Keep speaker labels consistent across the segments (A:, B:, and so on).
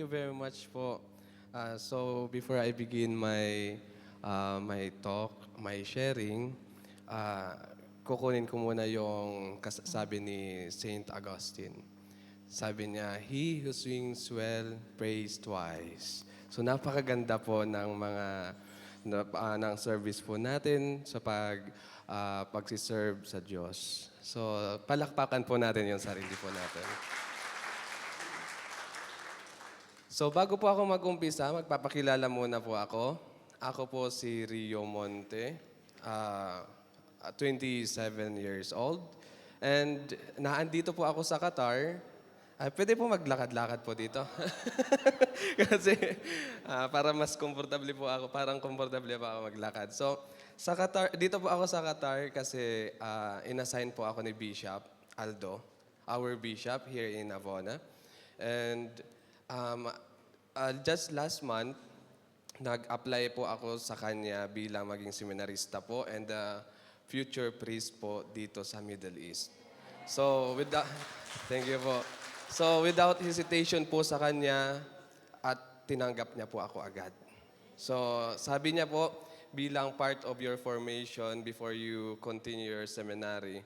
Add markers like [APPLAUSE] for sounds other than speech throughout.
A: you very much po. Uh, so before I begin my uh, my talk, my sharing, uh, kukunin ko muna yung sabi ni Saint Augustine. Sabi niya, He who swings well prays twice. So napakaganda po ng mga na, ah, ng service po natin sa pag ah, pagsiserve sa Diyos. So palakpakan po natin yung sarili po natin. So bago po ako mag-umpisa, magpapakilala muna po ako. Ako po si Rio Monte, ah, 27 years old. And naandito po ako sa Qatar. Ah, pwede po maglakad-lakad po dito. [LAUGHS] Kasi ah, para mas komportable po ako, parang komportable po ako maglakad. So, sa Qatar, dito po ako sa Qatar kasi ah, inassign po ako ni Bishop Aldo, our bishop here in Avona. And um, ah, just last month, nag-apply po ako sa kanya bilang maging seminarista po and uh, future priest po dito sa Middle East. So, with that, [LAUGHS] thank you po. So, without hesitation po sa kanya, at tinanggap niya po ako agad. So, sabi niya po, bilang part of your formation before you continue your seminary,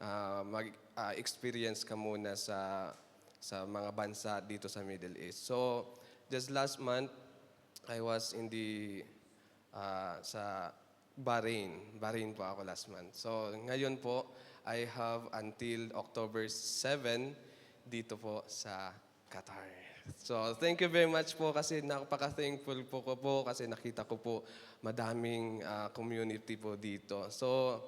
A: ah, mag-experience ka muna sa sa mga bansa dito sa Middle East. So, just last month, I was in the ah, sa Bahrain. Bahrain po ako last month. So, ngayon po, I have until October 7 dito po sa Qatar. So, thank you very much po kasi napaka-thankful po ko po kasi nakita ko po madaming ah, community po dito. So,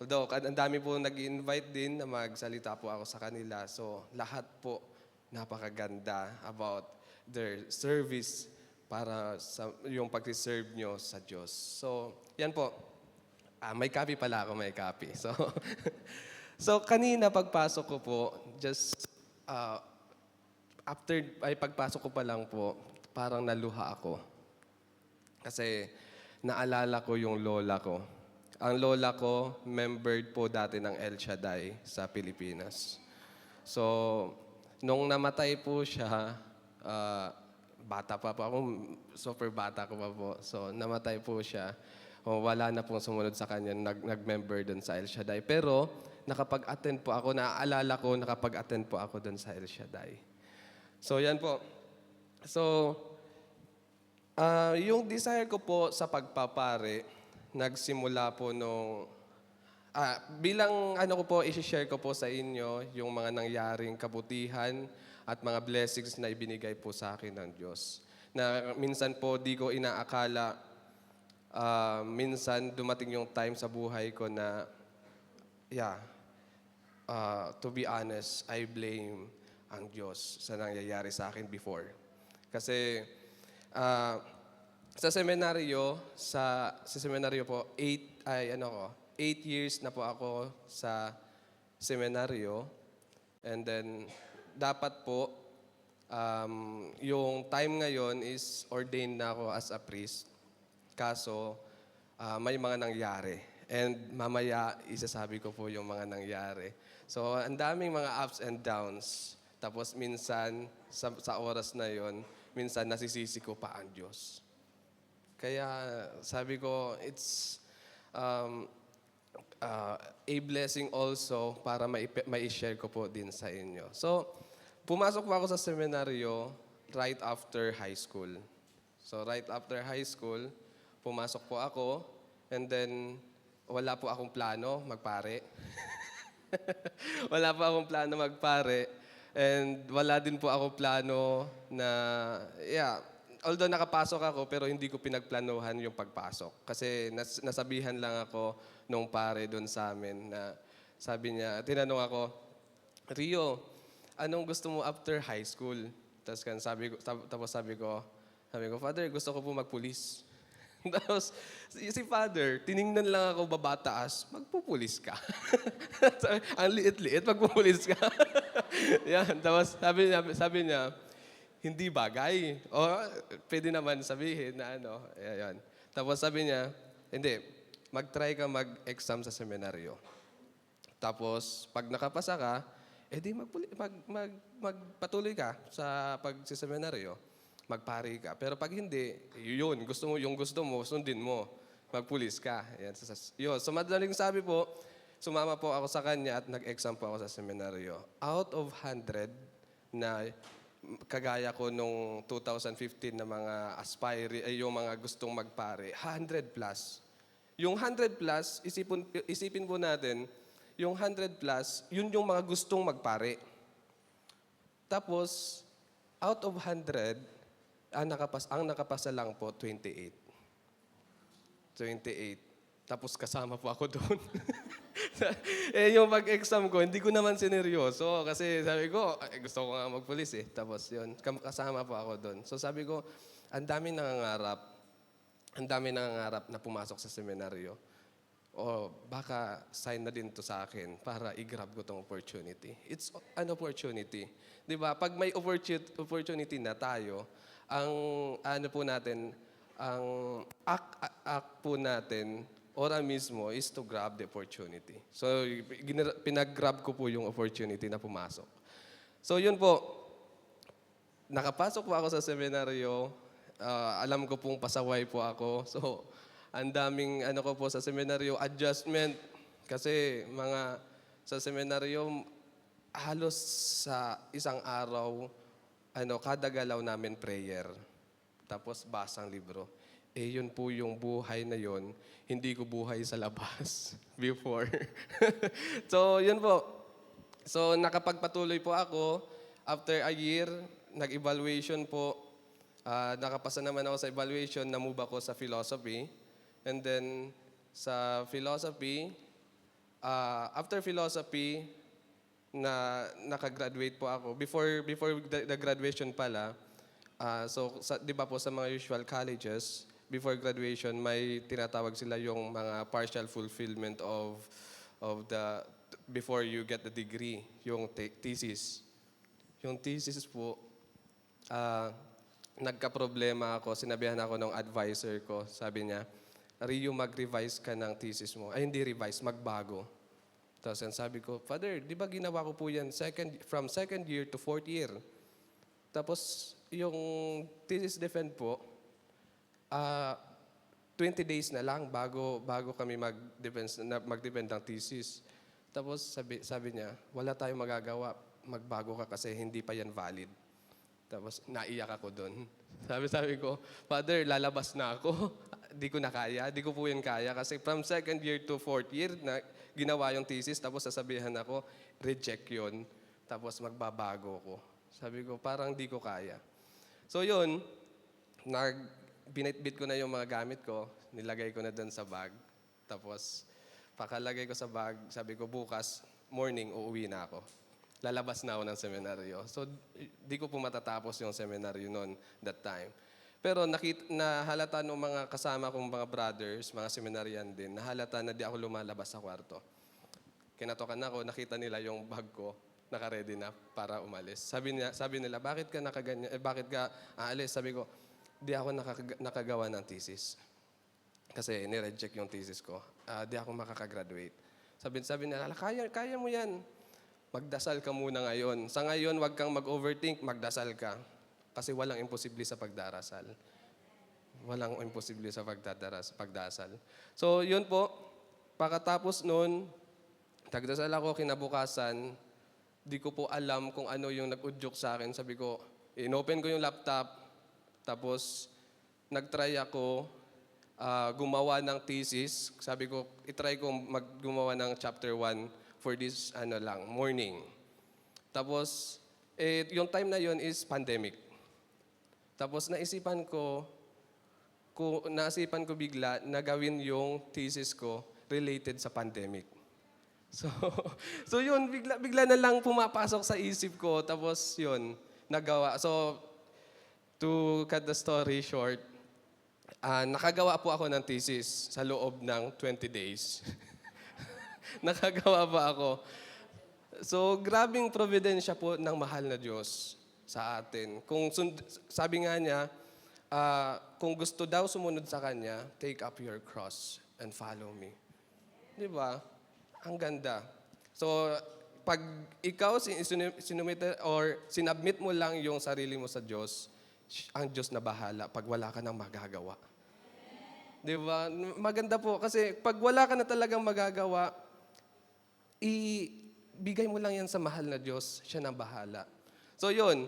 A: although ang dami po nag-invite din na magsalita po ako sa kanila. So, lahat po napakaganda about their service para sa yung pag-serve nyo sa Diyos. So, yan po. Ah, may copy pala ako, may copy. So, [LAUGHS] so kanina pagpasok ko po, just ah, after ay pagpasok ko pa lang po, parang naluha ako. Kasi naalala ko yung lola ko. Ang lola ko, member po dati ng El Shaddai sa Pilipinas. So, nung namatay po siya, ah, bata pa po ako, super bata ko pa po. So, namatay po siya. O, wala na pong sumunod sa kanya, nag, nag-member doon sa El Shaddai. Pero, nakapag-attend po ako, naaalala ko, nakapag-attend po ako doon sa El Shaddai. So, yan po. So, ah, yung desire ko po sa pagpapare, nagsimula po nung Ah, bilang ano ko po, i-share ko po sa inyo yung mga nangyaring kabutihan at mga blessings na ibinigay po sa akin ng Diyos. Na minsan po di ko inaakala, ah, minsan dumating yung time sa buhay ko na, yeah, ah, to be honest, I blame ang Diyos sa nangyayari sa akin before. Kasi ah, sa seminaryo, sa, sa seminaryo po, eight, ay ano ko, eight years na po ako sa seminaryo. And then, dapat po, um, yung time ngayon is ordained na ako as a priest. Kaso, ah, may mga nangyari. And mamaya, isasabi ko po yung mga nangyari. So, ang daming mga ups and downs. Tapos minsan, sa, sa oras na yon, minsan nasisisi ko pa ang Diyos. Kaya sabi ko, it's um, uh, a blessing also para mai- mai-share ko po din sa inyo. So, pumasok po ako sa seminaryo right after high school. So, right after high school, pumasok po ako and then wala po akong plano magpare. [LAUGHS] wala po akong plano magpare. And wala din po ako plano na, yeah, although nakapasok ako, pero hindi ko pinagplanuhan yung pagpasok. Kasi nas- nasabihan lang ako nung pare doon sa amin na sabi niya, tinanong ako, Rio, anong gusto mo after high school? Tapos kan sabi ko, tapos sabi ko, sabi ko, Father, gusto ko po magpulis. [LAUGHS] Tapos, si, Father, tiningnan lang ako babataas, magpupulis ka. Sabi, [LAUGHS] Ang liit-liit, magpupulis ka. [LAUGHS] Yan, tapos sabi niya, sabi niya, hindi bagay. O, pwede naman sabihin na ano, yan. Tapos sabi niya, hindi, mag-try ka mag-exam sa seminaryo. Tapos, pag nakapasa ka, eh di magpuli- mag, mag, magpatuloy ka sa pagsiseminaryo, magpari ka. Pero pag hindi, yun, gusto mo, yung gusto mo, sundin mo. Magpulis ka. Yan, yun. So madaling sabi po, sumama po ako sa kanya at nag-exam po ako sa seminaryo. Out of 100 na kagaya ko nung 2015 na mga aspire, ay yung mga gustong magpare, 100 plus. Yung 100 plus, isipin, isipin po natin, yung 100 plus, yun yung mga gustong magpare. Tapos, out of 100, ang, nakapas, ang nakapasa lang po, 28. 28. Tapos kasama po ako doon. [LAUGHS] [LAUGHS] eh, yung pag-exam ko, hindi ko naman sineryoso. Kasi sabi ko, "Ay, gusto ko nga magpulis eh. Tapos yun, kasama po ako doon. So sabi ko, ang dami nangangarap. Ang dami nangangarap na pumasok sa seminaryo. O baka sign na din to sa akin para i-grab ko tong opportunity. It's an opportunity. 'Di ba? Pag may opportu- opportunity na tayo, ang ano po natin, ang act, act po natin, ora mismo is to grab the opportunity. So, pinag-grab ko po yung opportunity na pumasok. So, yun po. Nakapasok po ako sa seminaryo. Ah, alam ko pong pasaway po ako. So, ang daming ano ko po sa seminaryo, adjustment. Kasi mga sa seminaryo, halos sa isang araw, ano, kada galaw namin prayer. Tapos basang libro. Eh, yun po yung buhay na yun. Hindi ko buhay sa labas [LAUGHS] before. [LAUGHS] so, yun po. So, nakapagpatuloy po ako. After a year, nag-evaluation po. Ah, nakapasa naman ako sa evaluation, na-move ako sa philosophy. And then, sa philosophy, ah, after philosophy, na nakagraduate po ako. Before before the, the graduation pala, ah, so 'di ba po sa mga usual colleges, before graduation may tinatawag sila yung mga partial fulfillment of of the before you get the degree, yung thesis. Yung thesis po ah, nagka-problema ako, sinabihan ako ng advisor ko, sabi niya, Rio, mag-revise ka ng thesis mo. Ay, hindi revise, magbago. Tapos yan, sabi ko, Father, di ba ginawa ko po yan second, from second year to fourth year? Tapos, yung thesis defend po, ah 20 days na lang bago bago kami mag-defend ng thesis. Tapos sabi sabi niya, wala tayong magagawa, magbago ka kasi hindi pa yan valid. Tapos naiyak ako doon. [LAUGHS] Sabi sabi ko, Father, lalabas na ako. [LAUGHS] Di ko na kaya, di ko po yan kaya kasi from second year to fourth year na ginawa yung thesis tapos sasabihan ako, reject yun. Tapos magbabago ko. Sabi ko, parang di ko kaya. So yun, nag binitbit ko na yung mga gamit ko, nilagay ko na doon sa bag. Tapos, pakalagay ko sa bag, sabi ko, bukas, morning, uuwi na ako. Lalabas na ako ng seminaryo. So, di ko po matatapos yung seminaryo noon, that time. Pero nakita, nahalata ng mga kasama kong mga brothers, mga seminaryan din, nahalata na di ako lumalabas sa kwarto. Kinatokan ako, nakita nila yung bag ko, naka-ready na para umalis. Sabi niya, sabi nila, bakit ka nakaganyan, eh, bakit ka aalis? Sabi ko, di ako nakag- nakagawa ng thesis. Kasi nireject yung thesis ko. Ah, di ako makakagraduate. Sabi, sabi nila, "Ala, kaya, kaya mo yan. Magdasal ka muna ngayon. Sa ngayon, wag kang mag-overthink, magdasal ka. Kasi walang imposible sa pagdarasal. Walang imposible sa pagdadaras, pagdasal. So, yun po. Pagkatapos nun, nagdasal ako kinabukasan. Di ko po alam kung ano yung nag-udyok sa akin. Sabi ko, inopen ko yung laptop. Tapos, nag-try ako ah, gumawa ng thesis. Sabi ko, itry ko mag- gumawa ng chapter 1 for this ano lang, morning. Tapos, eh, yung time na yon is pandemic. Tapos naisipan ko, ko, naisipan ko bigla na gawin yung thesis ko related sa pandemic. [LAUGHS] So, so yun, bigla, bigla na lang pumapasok sa isip ko. Tapos yun, nagawa. So, to cut the story short, ah, nakagawa po ako ng thesis sa loob ng 20 days. [LAUGHS] nakagawa pa ako. So, grabing providensya po ng mahal na Diyos sa atin. Kung sund- sabi nga niya, ah, kung gusto daw sumunod sa Kanya, take up your cross and follow me. Di ba? Ang ganda. So, pag ikaw sin- sinu- sinumite or sinabmit mo lang yung sarili mo sa Diyos, ang Diyos na bahala pag wala ka nang magagawa. Di ba? Maganda po. Kasi pag wala ka na talagang magagawa, ibigay mo lang yan sa mahal na Diyos. Siya na bahala. So yun,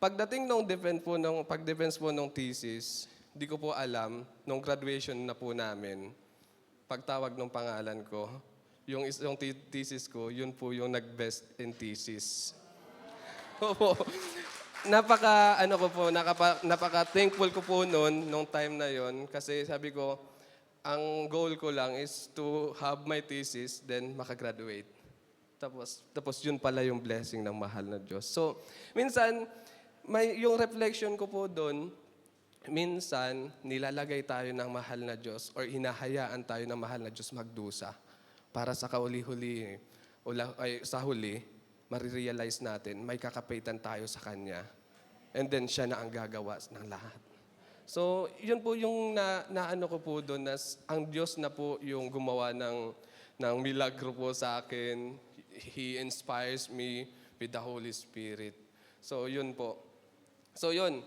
A: pagdating nung defense po, nung, pag-defense po nung thesis, di ko po alam, nung graduation na po namin, pagtawag ng pangalan ko, yung isang thesis ko, yun po yung nag-best in thesis. [LAUGHS] Opo. Napaka, ano ko po, nakapa, napaka thankful ko po noon, nung time na yon kasi sabi ko, ang goal ko lang is to have my thesis, then makagraduate. Tapos, tapos yun pala yung blessing ng mahal na Diyos. So, minsan, may, yung reflection ko po doon, minsan, nilalagay tayo ng mahal na Diyos or hinahayaan tayo ng mahal na Diyos magdusa para sa kauli-huli, ula, ay, sa huli, marirealize natin, may kakapitan tayo sa Kanya. And then, siya na ang gagawa ng lahat. So, yun po yung na, naano ko po doon, na ang Diyos na po yung gumawa ng, ng milagro po sa akin. He inspires me with the Holy Spirit. So, yun po. So, yun.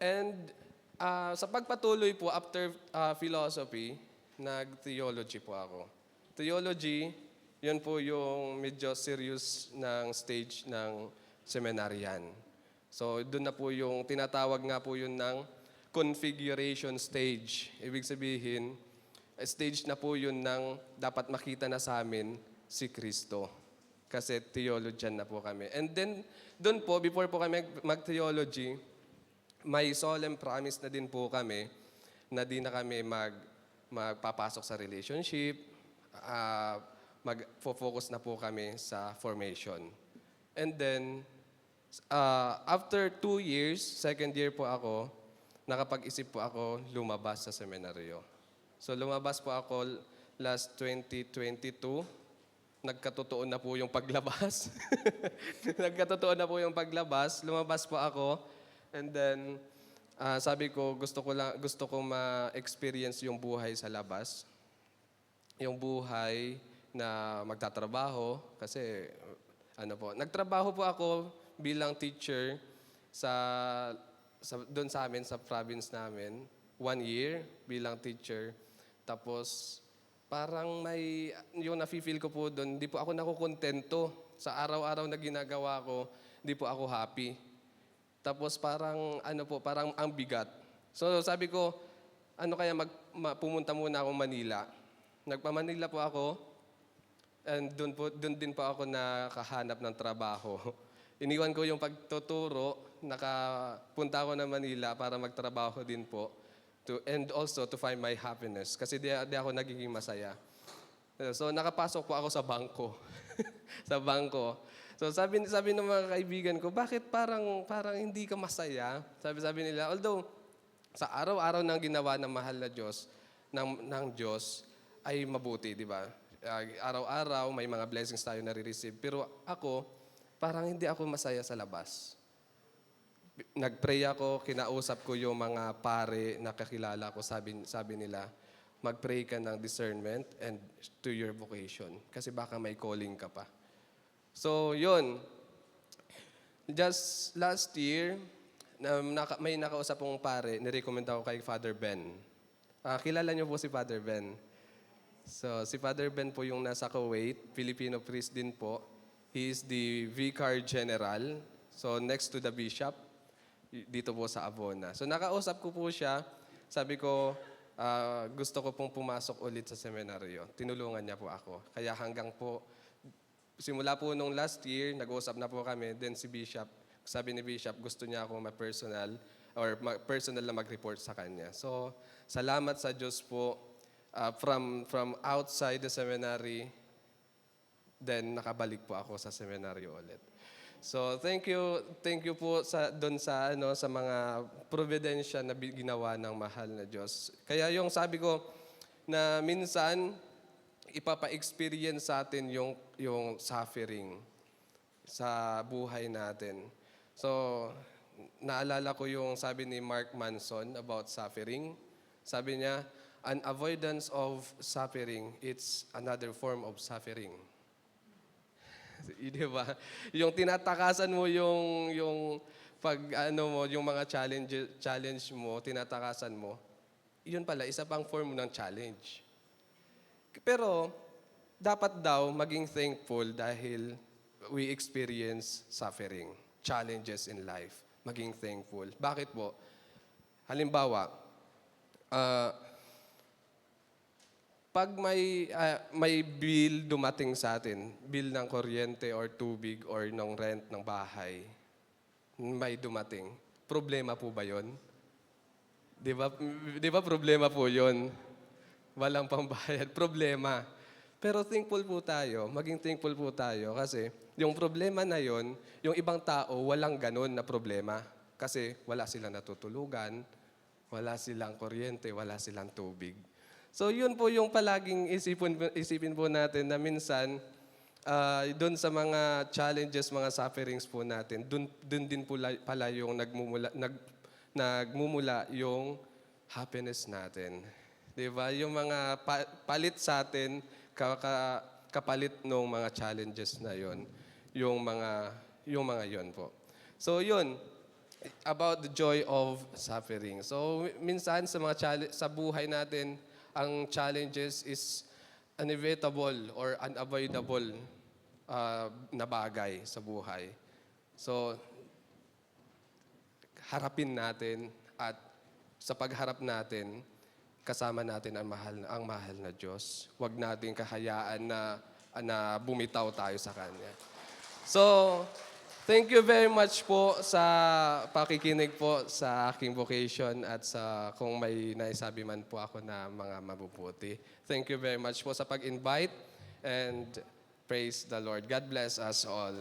A: And ah, sa pagpatuloy po, after ah, philosophy, nag-theology po ako. Theology, yun po yung medyo serious ng stage ng seminaryan. So, doon na po yung tinatawag nga po yun ng configuration stage. Ibig sabihin, stage na po yun ng dapat makita na sa amin si Kristo. Kasi theologian na po kami. And then, doon po, before po kami mag-theology, may solemn promise na din po kami na di na kami mag, magpapasok sa relationship, ah, mag-focus na po kami sa formation. And then, ah, after two years, second year po ako, nakapag-isip po ako lumabas sa seminaryo. So lumabas po ako last 2022. Nagkatotoo na po yung paglabas. [LAUGHS] Nagkatotoo na po yung paglabas. Lumabas po ako. And then, ah, sabi ko, gusto ko lang, gusto ko ma-experience yung buhay sa labas. Yung buhay na magtatrabaho. Kasi, ano po, nagtrabaho po ako bilang teacher sa, sa doon sa amin, sa province namin. One year bilang teacher. Tapos, parang may, yung nafe-feel ko po doon, hindi po ako nakukontento. Sa araw-araw na ginagawa ko, hindi po ako happy. Tapos parang, ano po, parang ang bigat. So sabi ko, ano kaya mag, ma- pumunta muna ako Manila. Nagpa-Manila po ako, and doon po doon din po ako nakahanap ng trabaho. [LAUGHS] Iniwan ko yung pagtuturo, nakapunta ako ng Manila para magtrabaho din po to and also to find my happiness kasi di, di ako nagiging masaya. So nakapasok po ako sa bangko. [LAUGHS] sa bangko. So sabi sabi ng mga kaibigan ko, bakit parang parang hindi ka masaya? Sabi sabi nila, although sa araw-araw ng ginawa ng mahal na Diyos ng ng Diyos ay mabuti, di ba? Ah, araw-araw may mga blessings tayo na receive Pero ako, parang hindi ako masaya sa labas. Nag-pray ako, kinausap ko yung mga pare na kakilala ko, sabi, sabi nila, mag-pray ka ng discernment and to your vocation. Kasi baka may calling ka pa. So, yun. Just last year, na, naka, may nakausap pong pare, nirecommend ako kay Father Ben. Ah, kilala niyo po si Father Ben. So, si Father Ben po yung nasa Kuwait, Filipino priest din po. He is the Vicar General. So, next to the bishop, dito po sa Avona. So, nakausap ko po siya. Sabi ko, ah, gusto ko pong pumasok ulit sa seminaryo. Tinulungan niya po ako. Kaya hanggang po, simula po nung last year, nag-uusap na po kami. Then si Bishop, sabi ni Bishop, gusto niya ako ma-personal or ma- personal na mag-report sa kanya. So, salamat sa Diyos po uh, from from outside the seminary then nakabalik po ako sa seminaryo ulit. So, thank you thank you po sa doon sa ano sa mga providensya na ginawa ng mahal na Diyos. Kaya yung sabi ko na minsan ipapa-experience sa atin yung yung suffering sa buhay natin. So, naalala ko yung sabi ni Mark Manson about suffering. Sabi niya, an avoidance of suffering, it's another form of suffering. [LAUGHS] Di ba? Yung tinatakasan mo yung yung pag ano mo, yung mga challenge challenge mo, tinatakasan mo. Yun pala isa pang form ng challenge. Pero dapat daw maging thankful dahil we experience suffering, challenges in life. Maging thankful. Bakit po? Halimbawa, ah, pag may ah, may bill dumating sa atin, bill ng kuryente or tubig or ng rent ng bahay, may dumating, problema po ba 'yon? 'Di ba? 'Di ba problema po 'yon? Walang pambayad, [LAUGHS] problema. Pero thankful po tayo, maging thankful po tayo kasi yung problema na 'yon, yung ibang tao walang ganun na problema kasi wala silang natutulugan, wala silang kuryente, wala silang tubig. So yun po yung palaging isipin, isipin po natin na minsan ah, doon sa mga challenges, mga sufferings po natin, doon, doon din po la- pala yung nagmumula, nag, nagmumula yung happiness natin. Di ba? Yung mga pa- palit sa atin, ka- ka- kapalit ng mga challenges na yon yung mga, yung mga yon po. So yun, about the joy of suffering. So minsan sa mga sa buhay natin, ang challenges is inevitable or unavoidable uh, na bagay sa buhay. So harapin natin at sa pagharap natin, kasama natin ang mahal ang mahal na Diyos. Huwag nating kahayaan na na bumitaw tayo sa kanya. So, thank you very much po sa pakikinig po sa aking vocation at sa kung may naisabi man po ako na mga mabubuti. Thank you very much po sa pag-invite and praise the Lord. God bless us all.